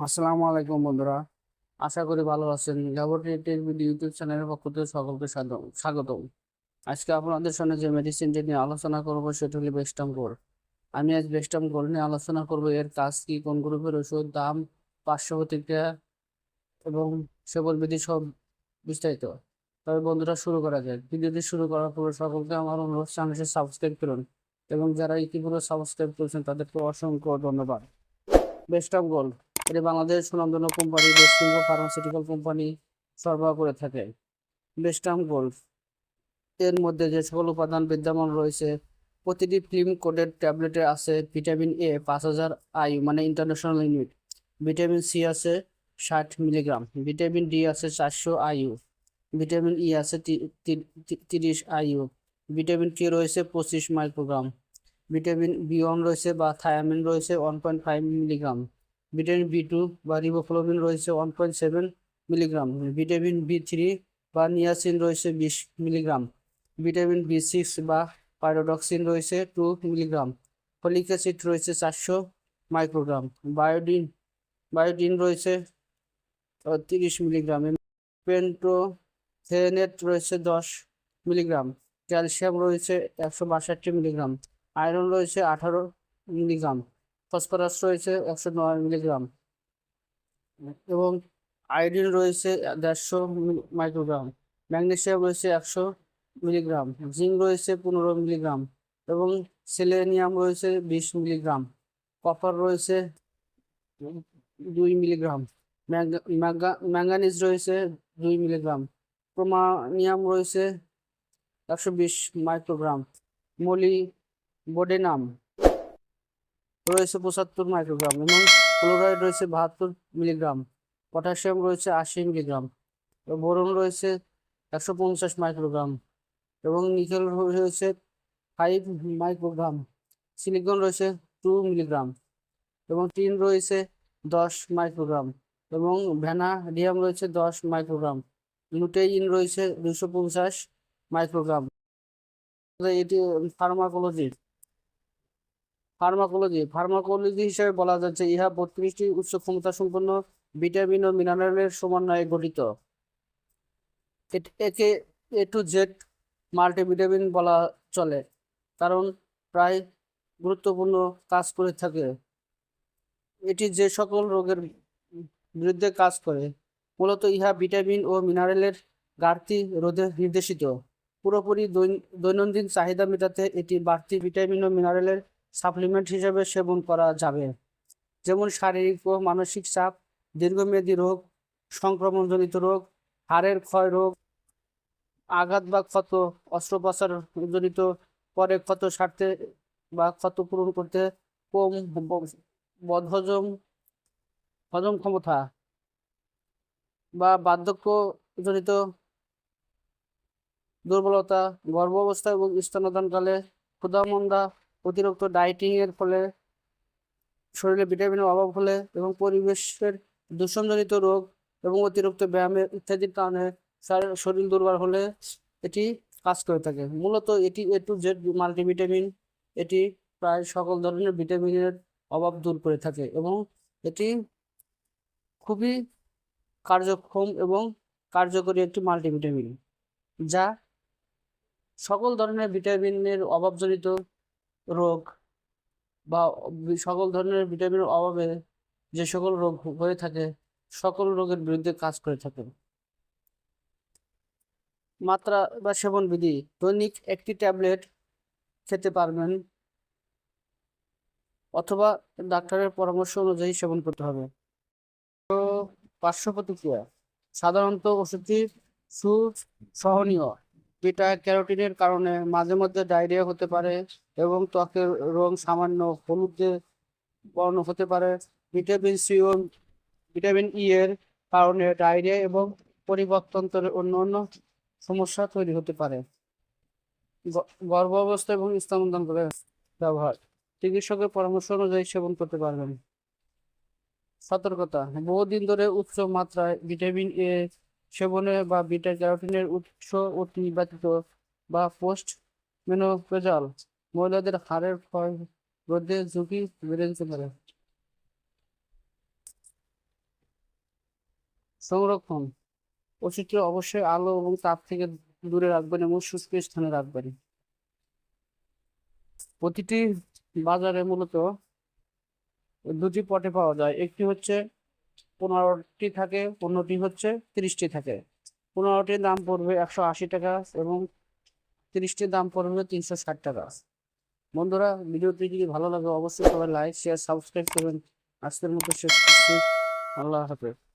আসসালামু আলাইকুম বন্ধুরা। আশা করি ভালো আছেন। ইউটিউব চ্যানেলের পক্ষ থেকে সকলকে স্বাগত- আজকে আপনাদের সামনে যে মেডিসিনটি নিয়ে আলোচনা করব সেটা হলো বেস্টাম আমি আজ বেস্টাম গোল্ড নিয়ে আলোচনা করব। এর কাজ কি? কোন গ্রুপের ওষুধ? দাম? পার্শ্ব প্রতিক্রিয়া এবং সেবন বিধি সব বিস্তারিত। তবে বন্ধুরা, শুরু করা যায় ভিডিওটি শুরু করার পূর্বে সকলকে আমার অনুরোধ, চ্যানেলটি সাবস্ক্রাইব করুন। এবং যারা ইতিপূর্বে সাবস্ক্রাইব করেছেন, তাদেরকে অসংখ্য ধন্যবাদ। বেস্টাম গোল্ড এটি বাংলাদেশ সুনামধন্য কোম্পানি বেস্টিংহ ফার্মাসিউটিক্যাল কোম্পানি সরবরাহ করে থাকে। বেস্টাম গোল্ড এর মধ্যে যে সকল উপাদান বিদ্যমান রয়েছে, প্রতিটি ফিল্ম কোডেড ট্যাবলেটে আছে ভিটামিন এ পাঁচ হাজার আইউ মানে ইন্টারন্যাশনাল ইউনিট ভিটামিন সি আছে ষাট মিলিগ্রাম ভিটামিন ডি আছে চারশো আইউ ভিটামিন ই আছে তিরিশ আইউ ভিটামিন কে রয়েছে পঁচিশ মাইক্রোগ্রাম ভিটামিন বি ওয়ান রয়েছে বা থায়ামিন রয়েছে one point five milligram vitamin B two বা রিবোফ্লোভিন রয়েছে one point seven milligram vitamin B three বা নিয়াসিন রয়েছে বিশ মিলিগ্রাম ভিটামিন বি সিক্স বা পাইরোডক্সিন রয়েছে টু মিলিগ্রাম ফলিক অ্যাসিড রয়েছে চারশো মাইক্রোগ্রাম বায়োডিন বায়োডিন রয়েছে তিরিশ মিলিগ্রাম পেন্টোথেনেট রয়েছে দশ মিলিগ্রাম ক্যালসিয়াম রয়েছে একশো বাষট্টি মিলিগ্রাম আয়রন রয়েছে আঠারো মিলিগ্রাম, ফসফরাস রয়েছে একশো নয় মিলিগ্রাম এবং আয়োডিন রয়েছে দেড়শো মাইক্রোগ্রাম, ম্যাগনেশিয়াম রয়েছে একশো মিলিগ্রাম, জিঙ্ক রয়েছে পনেরো মিলিগ্রাম এবং সেলেনিয়াম রয়েছে বিশ মিলিগ্রাম, কপার রয়েছে দুই মিলিগ্রাম ম্যাঙ্গা- ম্যাঙ্গা- ম্যাঙ্গানিজ রয়েছে দুই মিলিগ্রাম, ক্রোমানিয়াম রয়েছে একশো বিশ মাইক্রোগ্রাম, মলি বোডেনাম রয়েছে পঁচাত্তর মাইক্রোগ্রাম এবং ক্লোরাইড রয়েছে বাহাত্তর মিলিগ্রাম। পটাশিয়াম রয়েছে আশি মিলিগ্রাম বোরন রয়েছে একশো পঞ্চাশ মাইক্রোগ্রাম এবং নিকেল রয়েছে ফাইভ মাইক্রোগ্রাম। সিলিকন রয়েছে টু মিলিগ্রাম এবং টিন রয়েছে দশ মাইক্রোগ্রাম এবং ভ্যানাডিয়াম রয়েছে দশ মাইক্রোগ্রাম। লুটেইন রয়েছে দুশো পঞ্চাশ মাইক্রোগ্রাম। এটি ফার্মাকোলজি ফার্মাকোলজি ফার্মাকোলজি হিসেবে বলা যাচ্ছে, ইহা বত্রিশটি উচ্চ ক্ষমতা সম্পন্ন ভিটামিন ও মিনারেলের সমন্বয়ে গঠিত। একে, এ টু জেড মাল্টিভিটামিন বলা চলে, কারণ প্রায় গুরুত্বপূর্ণ কাজ করে থাকে। এটি যে সকল রোগের বিরুদ্ধে কাজ করে, মূলত ইহা ভিটামিন ও মিনারেলের ঘাটতি রোধে নির্দেশিত। পুরোপুরি দৈন- দৈনন্দিন চাহিদা মেটাতে এটি বাড়তি ভিটামিন ও মিনারেলের সাপ্লিমেন্ট হিসেবে সেবন করা যাবে। যেমন শারীরিক ও মানসিক চাপ, দীর্ঘমেয়াদী রোগ, সংক্রমণজনিত রোগ, হাড়ের ক্ষয় রোগ, আঘাত বা ক্ষত অস্ত্রোপচার জনিত পরে ক্ষত সারতে বা ক্ষত পূরণ করতে কম বদহজম, হজম ক্ষমতা বা বার্ধক্যজনিত দুর্বলতা, গর্ভাবস্থা এবং স্তন্যদানকালে ক্ষুধামন্দা অতিরিক্ত ডায়েটিং এর ফলে শরীরে ভিটামিনের অভাব হলে এবং পরিবেশের দূষণজনিত রোগ এবং অতিরিক্ত ব্যায়ামের ইত্যাদির কারণে শারীর- দুর্বল হলে এটি কাজ করে থাকে। মূলত এটি এ টু জেড মাল্টিভিটামিন এটি প্রায় সকল ধরনের ভিটামিনের অভাব দূর করে থাকে এবং এটি খুবই কার্যক্ষম এবং কার্যকরী একটি মাল্টিভিটামিন যা সকল ধরনের ভিটামিনের অভাবজনিত রোগ বা সকল ধরনের ভিটামিনের অভাবে যে সকল রোগ হয়ে থাকে, সকল রোগের বিরুদ্ধে কাজ করে থাকে। মাত্রা বা সেবন বিধি, দৈনিক একটি ট্যাবলেট খেতে পারবেন অথবা ডাক্তারের পরামর্শ অনুযায়ী সেবন করতে হবে। তো পার্শ্ব প্রতিক্রিয়া, সাধারণত ওষুধটি সুসহনীয় বিটা ক্যারোটিনের কারণে মাঝে মধ্যে ডায়রিয়া হতে পারে এবং ত্বকের রং সামান্য হলুদে বর্ণ হতে পারে। ভিটামিন সি ও ভিটামিন ই এর কারণে ডায়রিয়া এবং পরিবর্তনের অন্য অন্য সমস্যা তৈরি হতে পারে। গর্ভাবস্থা এবং স্তন্যদান করে ব্যবহার। চিকিৎসকের পরামর্শ অনুযায়ী সেবন করতে পারবেন। সতর্কতা। বহুদিন ধরে উচ্চ মাত্রায় ভিটামিন এ সেবনে বা বিটা ক্যারোটিনের উৎস অতিবাচিত বা পোস্ট মেনোপেজাল মহিলাদের হাড়ের ক্ষয় রোধে ঝুঁকি বেড়ে যেতে পারে। সংরক্ষণ, ওষুধটি অবশ্যই আলো এবং তাপ থেকে দূরে রাখবেন এবং শুষ্ক স্থানে রাখবেন। প্রতিটি বাজারে মূলত দুটি পটে পাওয়া যায়। একটি হচ্ছে পনেরোটি থাকে, পনেরোটি হচ্ছে তিরিশটি থাকে। পনেরোটির দাম পড়বে একশো আশি টাকা এবং তিরিশটির দাম পড়বে তিনশো ষাট টাকা। বন্ধুরা, ভিডিওটি যদি ভালো লাগে, অবশ্যই সবাই লাইক শেয়ার সাবস্ক্রাইব করবেন। আজকের মতো শেষ করছি। আল্লাহ হাফেজ।